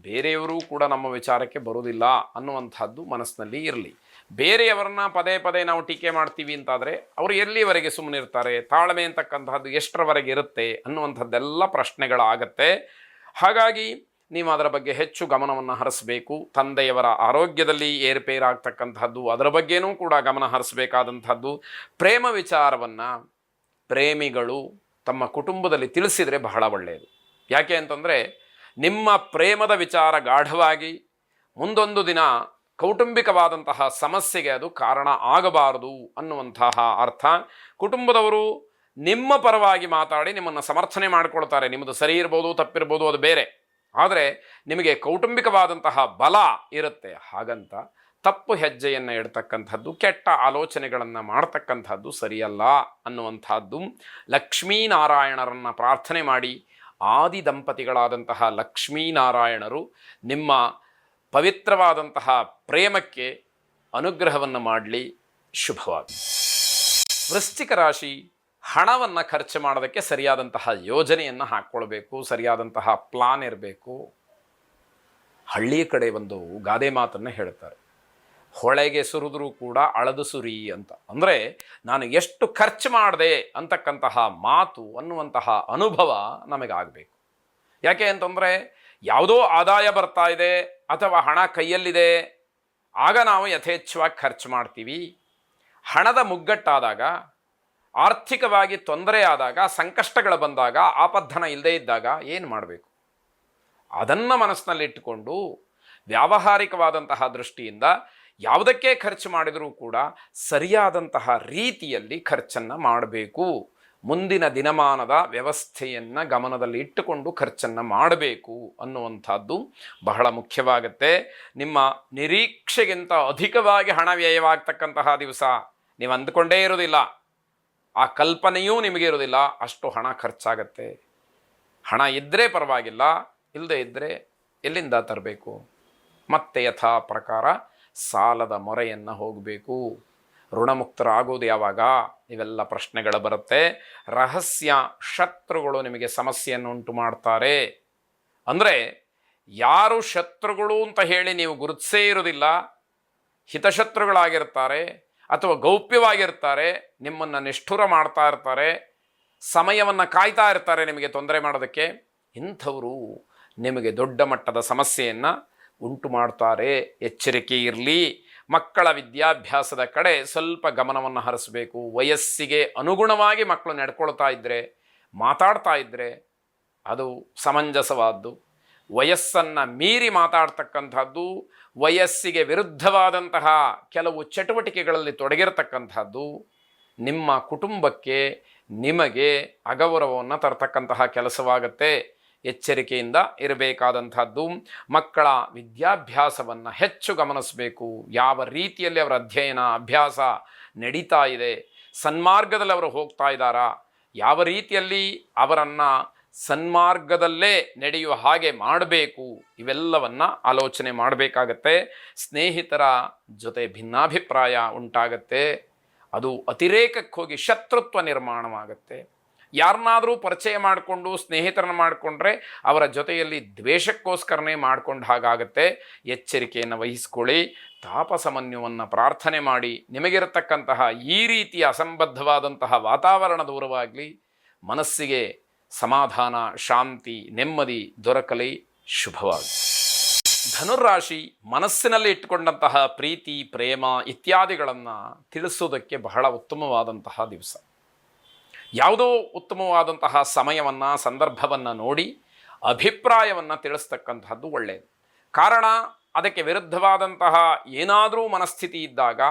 ಬೇರೆಯವರು ಕೂಡ ನಮ್ಮ ವಿಚಾರಕ್ಕೆ ಬರುವುದಿಲ್ಲ ಅನ್ನುವಂಥದ್ದು ಮನಸ್ಸಿನಲ್ಲಿ ಇರಲಿ. ಬೇರೆಯವರನ್ನ ಪದೇ ಪದೇ ನಾವು ಟೀಕೆ ಮಾಡ್ತೀವಿ ಅಂತಾದರೆ ಅವರು ಎಲ್ಲಿವರೆಗೆ ಸುಮ್ಮನಿರ್ತಾರೆ ತಾಳ್ಮೆ ಅಂತಕ್ಕಂತಹದ್ದು ಎಷ್ಟರವರೆಗೆ ಇರುತ್ತೆ ಅನ್ನುವಂಥದ್ದೆಲ್ಲ ಪ್ರಶ್ನೆಗಳಾಗತ್ತೆ. ಹಾಗಾಗಿ ನೀವು ಅದರ ಬಗ್ಗೆ ಹೆಚ್ಚು ಗಮನವನ್ನು ಹರಿಸಬೇಕು. ತಂದೆಯವರ ಆರೋಗ್ಯದಲ್ಲಿ ಏರುಪೇರಾಗ್ತಕ್ಕಂಥದ್ದು ಅದರ ಬಗ್ಗೆನೂ ಕೂಡ ಗಮನ ಹರಿಸಬೇಕಾದಂಥದ್ದು ಪ್ರೇಮ ವಿಚಾರವನ್ನು ಪ್ರೇಮಿಗಳು ತಮ್ಮ ಕುಟುಂಬದಲ್ಲಿ ತಿಳಿಸಿದರೆ ಬಹಳ ಒಳ್ಳೆಯದು ಯಾಕೆ ಅಂತಂದರೆ, ನಿಮ್ಮ ಪ್ರೇಮದ ವಿಚಾರ ಗಾಢವಾಗಿ, ಮುಂದೊಂದು ದಿನ ಕೌಟುಂಬಿಕವಾದಂತಹ ಸಮಸ್ಯೆಗೆ ಅದು ಕಾರಣ ಆಗಬಾರದು ಅನ್ನುವಂತಹ ಅರ್ಥ. ಕುಟುಂಬದವರು ನಿಮ್ಮ ಪರವಾಗಿ ಮಾತಾಡಿ ನಿಮ್ಮನ್ನು ಸಮರ್ಥನೆ ಮಾಡಿಕೊಳ್ತಾರೆ. ನಿಮ್ಮದು ಸರಿ ಇರ್ಬೋದು, ತಪ್ಪಿರ್ಬೋದು, ಅದು ಬೇರೆ. ಆದರೆ ನಿಮಗೆ ಕೌಟುಂಬಿಕವಾದಂತಹ ಬಲ ಇರುತ್ತೆ ಹಾಗಂತ ತಪ್ಪು ಹೆಜ್ಜೆಯನ್ನು ಇಡ್ತಕ್ಕಂಥದ್ದು ಕೆಟ್ಟ ಆಲೋಚನೆಗಳನ್ನು ಮಾಡ್ತಕ್ಕಂಥದ್ದು ಸರಿಯಲ್ಲ ಅನ್ನುವಂಥದ್ದು ಲಕ್ಷ್ಮೀನಾರಾಯಣರನ್ನು ಪ್ರಾರ್ಥನೆ ಮಾಡಿ ಆದಿ ದಂಪತಿಗಳಾದಂತಹ ಲಕ್ಷ್ಮೀನಾರಾಯಣರು ನಿಮ್ಮ ಪವಿತ್ರವಾದಂತಹ ಪ್ರೇಮಕ್ಕೆ ಅನುಗ್ರಹವನ್ನು ಮಾಡಲಿ. ಶುಭವಾಗಿ ವೃಶ್ಚಿಕ ರಾಶಿ ಹಣವನ್ನು ಖರ್ಚು ಮಾಡೋದಕ್ಕೆ ಸರಿಯಾದಂತಹ ಯೋಜನೆಯನ್ನು ಹಾಕ್ಕೊಳ್ಬೇಕು ಸರಿಯಾದಂತಹ ಪ್ಲಾನ್ ಇರಬೇಕು. ಹಳ್ಳಿಯ ಕಡೆ ಒಂದು ಗಾದೆ ಮಾತನ್ನು ಹೇಳ್ತಾರೆ. ಹೊಳೆಗೆ ಸುರಿದ್ರೂ ಕೂಡ ಅಳದು ಸುರಿ ಅಂತ. ಅಂದರೆ ನಾನು ಎಷ್ಟು ಖರ್ಚು ಮಾಡಿದೆ ಅಂತಕ್ಕಂತಹ ಮಾತು ಅನ್ನುವಂತಹ ಅನುಭವ ನಮಗಾಗಬೇಕು. ಯಾಕೆ ಅಂತಂದರೆ ಯಾವುದೋ ಆದಾಯ ಬರ್ತಾ ಇದೆ ಅಥವಾ ಹಣ ಕೈಯಲ್ಲಿದೆ. ಆಗ ನಾವು ಯಥೇಚ್ಛವಾಗಿ ಖರ್ಚು ಮಾಡ್ತೀವಿ. ಹಣದ ಮುಗ್ಗಟ್ಟಾದಾಗ ಆರ್ಥಿಕವಾಗಿ ತೊಂದರೆ ಆದಾಗ, ಸಂಕಷ್ಟಗಳು ಬಂದಾಗ, ಆಪದ್ಧನ ಇಲ್ಲದೇ ಇದ್ದಾಗ ಏನು ಮಾಡಬೇಕು? ಅದನ್ನು ಮನಸ್ಸಿನಲ್ಲಿಟ್ಟುಕೊಂಡು ವ್ಯಾವಹಾರಿಕವಾದಂತಹ ದೃಷ್ಟಿಯಿಂದ ಯಾವುದಕ್ಕೆ ಖರ್ಚು ಮಾಡಿದರೂ ಕೂಡ ಸರಿಯಾದಂತಹ ರೀತಿಯಲ್ಲಿ ಖರ್ಚನ್ನು ಮಾಡಬೇಕು. ಮುಂದಿನ ದಿನಮಾನದ ವ್ಯವಸ್ಥೆಯನ್ನು ಗಮನದಲ್ಲಿ ಇಟ್ಟುಕೊಂಡು ಖರ್ಚನ್ನು ಮಾಡಬೇಕು ಅನ್ನುವಂಥದ್ದು ಬಹಳ ಮುಖ್ಯವಾಗುತ್ತೆ. ನಿಮ್ಮ ನಿರೀಕ್ಷೆಗಿಂತ ಅಧಿಕವಾಗಿ ಹಣ ವ್ಯಯವಾಗ್ತಕ್ಕಂತಹ ದಿವಸ ನೀವು ಅಂದುಕೊಂಡೇ ಇರೋದಿಲ್ಲ ಆ ಕಲ್ಪನೆಯೂ ನಿಮಗೆ ಇರೋದಿಲ್ಲ ಅಷ್ಟು ಹಣ ಖರ್ಚಾಗತ್ತೆ. ಹಣ ಇದ್ದರೆ ಪರವಾಗಿಲ್ಲ ಇಲ್ಲದೆ ಇದ್ದರೆ ಎಲ್ಲಿಂದ ತರಬೇಕು? ಮತ್ತೆ ಯಥಾ ಪ್ರಕಾರ ಸಾಲದ ಮೊರೆಯನ್ನು ಹೋಗಬೇಕು. ಋಣಮುಕ್ತರಾಗೋದು ಯಾವಾಗ? ಇವೆಲ್ಲ ಪ್ರಶ್ನೆಗಳು ಬರುತ್ತೆ. ರಹಸ್ಯ ಶತ್ರುಗಳು ನಿಮಗೆ ಸಮಸ್ಯೆಯನ್ನು ಉಂಟು ಮಾಡ್ತಾರೆ. ಅಂದರೆ ಯಾರು ಶತ್ರುಗಳು ಅಂತ ಹೇಳಿ ನೀವು ಗುರುತಿಸೇ ಇರೋದಿಲ್ಲ ಹಿತಶತ್ರುಗಳಾಗಿರ್ತಾರೆ ಅಥವಾ ಗೌಪ್ಯವಾಗಿರ್ತಾರೆ, ನಿಮ್ಮನ್ನು ನಿಷ್ಠುರ ಮಾಡ್ತಾ ಇರ್ತಾರೆ, ಸಮಯವನ್ನು ಕಾಯ್ತಾ ಇರ್ತಾರೆ ನಿಮಗೆ ತೊಂದರೆ ಮಾಡೋದಕ್ಕೆ, ಇಂಥವರು ನಿಮಗೆ ದೊಡ್ಡ ಮಟ್ಟದ ಸಮಸ್ಯೆಯನ್ನು ಉಂಟು ಮಾಡ್ತಾರೆ. ಎಚ್ಚರಿಕೆ ಇರಲಿ. ಮಕ್ಕಳ ವಿದ್ಯಾಭ್ಯಾಸದ ಕಡೆ ಸ್ವಲ್ಪ ಗಮನವನ್ನು ಹರಿಸಬೇಕು. ವಯಸ್ಸಿಗೆ ಅನುಗುಣವಾಗಿ ಮಕ್ಕಳು ನಡ್ಕೊಳ್ತಾ ಇದ್ದರೆ ಮಾತಾಡ್ತಾ ಇದ್ದರೆ ಅದು ಸಮಂಜಸವಾದ್ದು. ವಯಸ್ಸನ್ನು ಮೀರಿ ಮಾತಾಡ್ತಕ್ಕಂಥದ್ದು, ವಯಸ್ಸಿಗೆ ವಿರುದ್ಧವಾದಂತಹ ಕೆಲವು ಚಟುವಟಿಕೆಗಳಲ್ಲಿ ತೊಡಗಿರತಕ್ಕಂಥದ್ದು, ನಿಮ್ಮ ಕುಟುಂಬಕ್ಕೆ ನಿಮಗೆ ಅಗೌರವವನ್ನು ತರತಕ್ಕಂತಹ ಕೆಲಸವಾಗುತ್ತೆ. ಎಚ್ಚರಿಕೆಯಿಂದ ಇರಬೇಕಾದಂಥದ್ದು, ಮಕ್ಕಳ ವಿದ್ಯಾಭ್ಯಾಸವನ್ನು ಹೆಚ್ಚು ಗಮನಿಸಬೇಕು. ಯಾವ ರೀತಿಯಲ್ಲಿ ಅವರ ಅಧ್ಯಯನ, ಅಭ್ಯಾಸ ನಡೀತಾ ಇದೆ, ಸನ್ಮಾರ್ಗದಲ್ಲಿ ಅವರು ಹೋಗ್ತಾ ಇದ್ದಾರಾ, ಯಾವ ರೀತಿಯಲ್ಲಿ ಅವರನ್ನು ಸನ್ಮಾರ್ಗದಲ್ಲೇ ನಡೆಯುವ ಹಾಗೆ ಮಾಡಬೇಕು. ಇವೆಲ್ಲವನ್ನ ಆಲೋಚನೆ ಮಾಡಬೇಕಾಗತ್ತೆ. ಸ್ನೇಹಿತರ ಜೊತೆ ಭಿನ್ನಾಭಿಪ್ರಾಯ ಉಂಟಾಗತ್ತೆ. ಅದು ಅತಿರೇಕಕ್ಕೆ ಹೋಗಿ ಶತ್ರುತ್ವ ನಿರ್ಮಾಣವಾಗುತ್ತೆ. ಯಾರನ್ನಾದರೂ ಪರಿಚಯ ಮಾಡಿಕೊಂಡು, ಸ್ನೇಹಿತರನ್ನ ಮಾಡಿಕೊಂಡ್ರೆ ಅವರ ಜೊತೆಯಲ್ಲಿ ದ್ವೇಷಕ್ಕೋಸ್ಕರನೇ ಮಾಡ್ಕೊಂಡು ಹಾಗಾಗತ್ತೆ. ಎಚ್ಚರಿಕೆಯನ್ನು ವಹಿಸ್ಕೊಳ್ಳಿ. ತಾಪಸಮನ್ಯುವನ್ನು ಪ್ರಾರ್ಥನೆ ಮಾಡಿ. ನಿಮಗಿರತಕ್ಕಂತಹ ಈ ರೀತಿಯ ಅಸಂಬದ್ಧವಾದಂತಹ ವಾತಾವರಣ ದೂರವಾಗಲಿ, ಮನಸ್ಸಿಗೆ ಸಮಾಧಾನ, ಶಾಂತಿ, ನೆಮ್ಮದಿ ದೊರಕಲಿ. ಶುಭವಾಗಿ. ಧನುರಾಶಿ ಮನಸ್ಸಿನಲ್ಲಿ ಇಟ್ಟುಕೊಂಡಂತಹ ಪ್ರೀತಿ, ಪ್ರೇಮ ಇತ್ಯಾದಿಗಳನ್ನು ತಿಳಿಸೋದಕ್ಕೆ ಬಹಳ ಉತ್ತಮವಾದಂತಹ ದಿವಸ. ಯಾವುದೋ ಉತ್ತಮವಾದಂತಹ ಸಮಯವನ್ನು, ಸಂದರ್ಭವನ್ನು ನೋಡಿ ಅಭಿಪ್ರಾಯವನ್ನು ತಿಳಿಸ್ತಕ್ಕಂತಹದ್ದು ಒಳ್ಳೆಯದು ಕಾರಣ, ಅದಕ್ಕೆ ವಿರುದ್ಧವಾದಂತಹ ಏನಾದರೂ ಮನಸ್ಥಿತಿ ಇದ್ದಾಗ,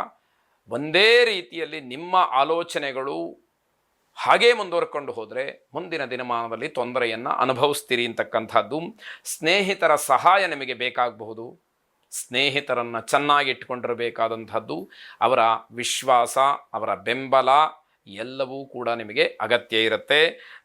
ಒಂದೇ ರೀತಿಯಲ್ಲಿ ನಿಮ್ಮ ಆಲೋಚನೆಗಳು ಹಾಗೇ ಮುಂದುವರ್ಕೊಂಡು ಹೋದರೆ ಮುಂದಿನ ದಿನಮಾನದಲ್ಲಿ ತೊಂದರೆಯನ್ನು ಅನುಭವಿಸ್ತೀರಿ ಅಂತಕ್ಕಂಥದ್ದು. ಸ್ನೇಹಿತರ ಸಹಾಯ ನಿಮಗೆ ಬೇಕಾಗಬಹುದು. ಸ್ನೇಹಿತರನ್ನು ಚೆನ್ನಾಗಿ ಇಟ್ಕೊಂಡಿರಬೇಕಾದಂಥದ್ದು ಅವರ ವಿಶ್ವಾಸ, ಅವರ ಬೆಂಬಲ ಎಲ್ಲವೂ ಕೂಡ ನಿಮಗೆ ಅಗತ್ಯ ಇರುತ್ತೆ.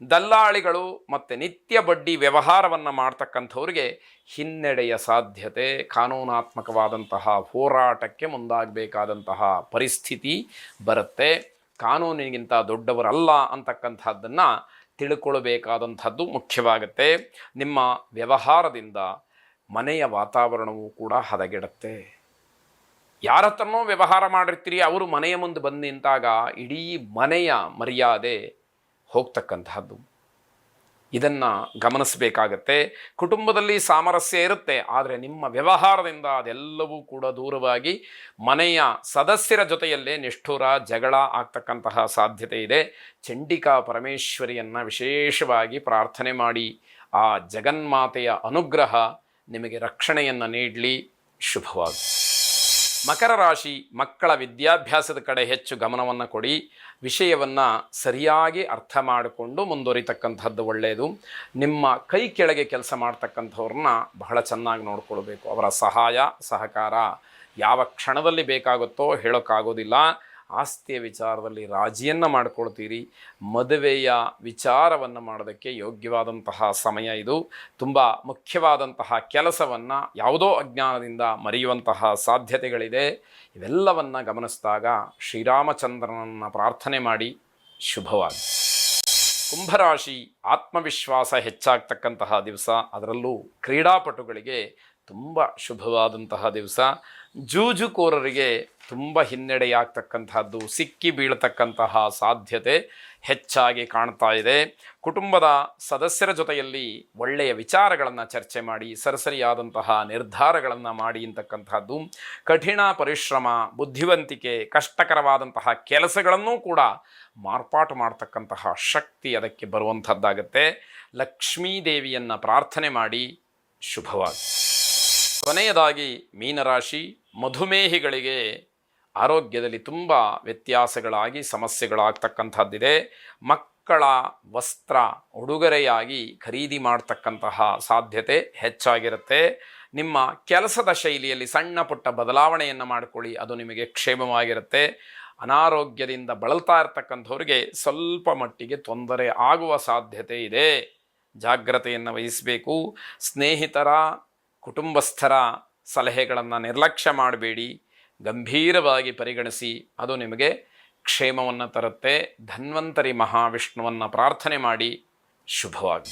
ದಲ್ಲಾಳಿಗಳು ಮತ್ತು ನಿತ್ಯ ಬಡ್ಡಿ ವ್ಯವಹಾರವನ್ನು ಮಾಡ್ತಕ್ಕಂಥವ್ರಿಗೆ ಹಿನ್ನಡೆಯ ಸಾಧ್ಯತೆ, ಕಾನೂನಾತ್ಮಕವಾದಂತಹ ಹೋರಾಟಕ್ಕೆ ಮುಂದಾಗಬೇಕಾದಂತಹ ಪರಿಸ್ಥಿತಿ ಬರುತ್ತೆ. ಕಾನೂನಿಗಿಂತ ದೊಡ್ಡವರಲ್ಲ ಅಂತಕ್ಕಂಥದ್ದನ್ನು ತಿಳ್ಕೊಳ್ಬೇಕಾದಂಥದ್ದು ಮುಖ್ಯವಾಗುತ್ತೆ. ನಿಮ್ಮ ವ್ಯವಹಾರದಿಂದ ಮನೆಯ ವಾತಾವರಣವೂ ಕೂಡ ಹದಗೆಡುತ್ತೆ. ಯಾರ ಹತ್ರನೋ ವ್ಯವಹಾರ ಮಾಡಿರ್ತೀರಿ, ಅವರು ಮನೆಯ ಮುಂದೆ ಬಂದು ನಿಂತಾಗ ಇಡೀ ಮನೆಯ ಮರ್ಯಾದೆ ಹೋಗ್ತಕ್ಕಂತಹದ್ದು ಇದನ್ನು ಗಮನಿಸಬೇಕಾಗತ್ತೆ. ಕುಟುಂಬದಲ್ಲಿ ಸಾಮರಸ್ಯ ಇರುತ್ತೆ, ಆದರೆ ನಿಮ್ಮ ವ್ಯವಹಾರದಿಂದ ಅದೆಲ್ಲವೂ ಕೂಡ ದೂರವಾಗಿ ಮನೆಯ ಸದಸ್ಯರ ಜೊತೆಯಲ್ಲೇ ನಿಷ್ಠುರ ಜಗಳ ಆಗ್ತಕ್ಕಂತಹ ಸಾಧ್ಯತೆ ಇದೆ. ಚಂಡಿಕಾ ಪರಮೇಶ್ವರಿಯನ್ನು ವಿಶೇಷವಾಗಿ ಪ್ರಾರ್ಥನೆ ಮಾಡಿ, ಆ ಜಗನ್ಮಾತೆಯ ಅನುಗ್ರಹ ನಿಮಗೆ ರಕ್ಷಣೆಯನ್ನು ನೀಡಲಿ. ಶುಭವಾಗಿ ಮಕರ ರಾಶಿ ಮಕ್ಕಳ ವಿದ್ಯಾಭ್ಯಾಸದ ಕಡೆ ಹೆಚ್ಚು ಗಮನವನ್ನು ಕೊಡಿ. ವಿಷಯವನ್ನು ಸರಿಯಾಗಿ ಅರ್ಥ ಮಾಡಿಕೊಂಡು ಮುಂದುವರಿತಕ್ಕಂಥದ್ದು ಒಳ್ಳೆಯದು ನಿಮ್ಮ ಕೈ ಕೆಳಗೆ ಕೆಲಸ ಮಾಡ್ತಕ್ಕಂಥವ್ರನ್ನ ಬಹಳ ಚೆನ್ನಾಗಿ ನೋಡ್ಕೊಳ್ಬೇಕು. ಅವರ ಸಹಾಯ, ಸಹಕಾರ ಯಾವ ಕ್ಷಣದಲ್ಲಿ ಬೇಕಾಗುತ್ತೋ ಹೇಳೋಕ್ಕಾಗೋದಿಲ್ಲ. ಆಸ್ತಿಯ ವಿಚಾರದಲ್ಲಿ ರಾಜಿಯನ್ನು ಮಾಡಿಕೊಳ್ತೀರಿ, ಮದುವೆಯ ವಿಚಾರವನ್ನು ಮಾಡೋದಕ್ಕೆ ಯೋಗ್ಯವಾದಂತಹ ಸಮಯ ಇದು. ತುಂಬ ಮುಖ್ಯವಾದಂತಹ ಕೆಲಸವನ್ನು ಯಾವುದೋ ಅಜ್ಞಾನದಿಂದ ಮರೆಯುವಂತಹ ಸಾಧ್ಯತೆಗಳಿದೆ. ಇವೆಲ್ಲವನ್ನು ಗಮನಿಸಿದಾಗ ಶ್ರೀರಾಮಚಂದ್ರನನ್ನು ಪ್ರಾರ್ಥನೆ ಮಾಡಿ ಶುಭವಾಗಿ ಕುಂಭರಾಶಿ ಆತ್ಮವಿಶ್ವಾಸ ಹೆಚ್ಚಾಗ್ತಕ್ಕಂತಹ ದಿವಸ. ಅದರಲ್ಲೂ ಕ್ರೀಡಾಪಟುಗಳಿಗೆ ತುಂಬ ಶುಭವಾದಂತಹ ದಿವಸ. ಜೂಜುಕೋರರಿಗೆ ತುಂಬ ಹಿನ್ನಡೆಯಾಗ್ತಕ್ಕಂತಹದ್ದು, ಸಿಕ್ಕಿ ಬೀಳತಕ್ಕಂತಹ ಸಾಧ್ಯತೆ ಹೆಚ್ಚಾಗಿ ಕಾಣ್ತಾ ಇದೆ. ಕುಟುಂಬದ ಸದಸ್ಯರ ಜೊತೆಯಲ್ಲಿ ಒಳ್ಳೆಯ ವಿಚಾರಗಳನ್ನು ಚರ್ಚೆ ಮಾಡಿ, ಸರಸರಿಯಾದಂತಹ ನಿರ್ಧಾರಗಳನ್ನು ಮಾಡಿ ಅಂತಕ್ಕಂಥದ್ದು ಕಠಿಣ ಪರಿಶ್ರಮ, ಬುದ್ಧಿವಂತಿಕೆ, ಕಷ್ಟಕರವಾದಂತಹ ಕೆಲಸಗಳನ್ನೂ ಕೂಡ ಮಾರ್ಪಾಟು ಮಾಡ್ತಕ್ಕಂತಹ ಶಕ್ತಿ ಅದಕ್ಕೆ ಬರುವಂಥದ್ದಾಗತ್ತೆ. ಲಕ್ಷ್ಮೀ ದೇವಿಯನ್ನು ಪ್ರಾರ್ಥನೆ ಮಾಡಿ ಶುಭವಾಗಿ ಕೊನೆಯದಾಗಿ ಮೀನರಾಶಿ ಮಧುಮೇಹಿಗಳಿಗೆ ಆರೋಗ್ಯದಲ್ಲಿ ತುಂಬ ವ್ಯತ್ಯಾಸಗಳಾಗಿ ಸಮಸ್ಯೆಗಳಾಗ್ತಕ್ಕಂಥದ್ದಿದೆ. ಮಕ್ಕಳ ವಸ್ತ್ರ ಉಡುಗೊರೆಯಾಗಿ ಖರೀದಿ ಮಾಡ್ತಕ್ಕಂತಹ ಸಾಧ್ಯತೆ ಹೆಚ್ಚಾಗಿರುತ್ತೆ. ನಿಮ್ಮ ಕೆಲಸದ ಶೈಲಿಯಲ್ಲಿ ಸಣ್ಣ ಪುಟ್ಟ ಬದಲಾವಣೆಯನ್ನು ಮಾಡಿಕೊಳ್ಳಿ, ಅದು ನಿಮಗೆ ಕ್ಷೇಮವಾಗಿರುತ್ತೆ. ಅನಾರೋಗ್ಯದಿಂದ ಬಳಲ್ತಾ ಇರತಕ್ಕಂಥವ್ರಿಗೆ ಸ್ವಲ್ಪ ಮಟ್ಟಿಗೆ ತೊಂದರೆ ಆಗುವ ಸಾಧ್ಯತೆ ಇದೆ. ಜಾಗ್ರತೆಯನ್ನು ವಹಿಸಬೇಕು. ಸ್ನೇಹಿತರ, ಕುಟುಂಬಸ್ಥರ ಸಲಹೆಗಳನ್ನು ನಿರ್ಲಕ್ಷ್ಯ ಮಾಡಬೇಡಿ ಗಂಭೀರವಾಗಿ ಪರಿಗಣಿಸಿ ಅದು ನಿಮಗೆ ಕ್ಷೇಮವನ್ನು ತರುತ್ತೆ. ಧನ್ವಂತರಿ ಮಹಾವಿಷ್ಣುವನ್ನು ಪ್ರಾರ್ಥನೆ ಮಾಡಿ. ಶುಭವಾಗಿ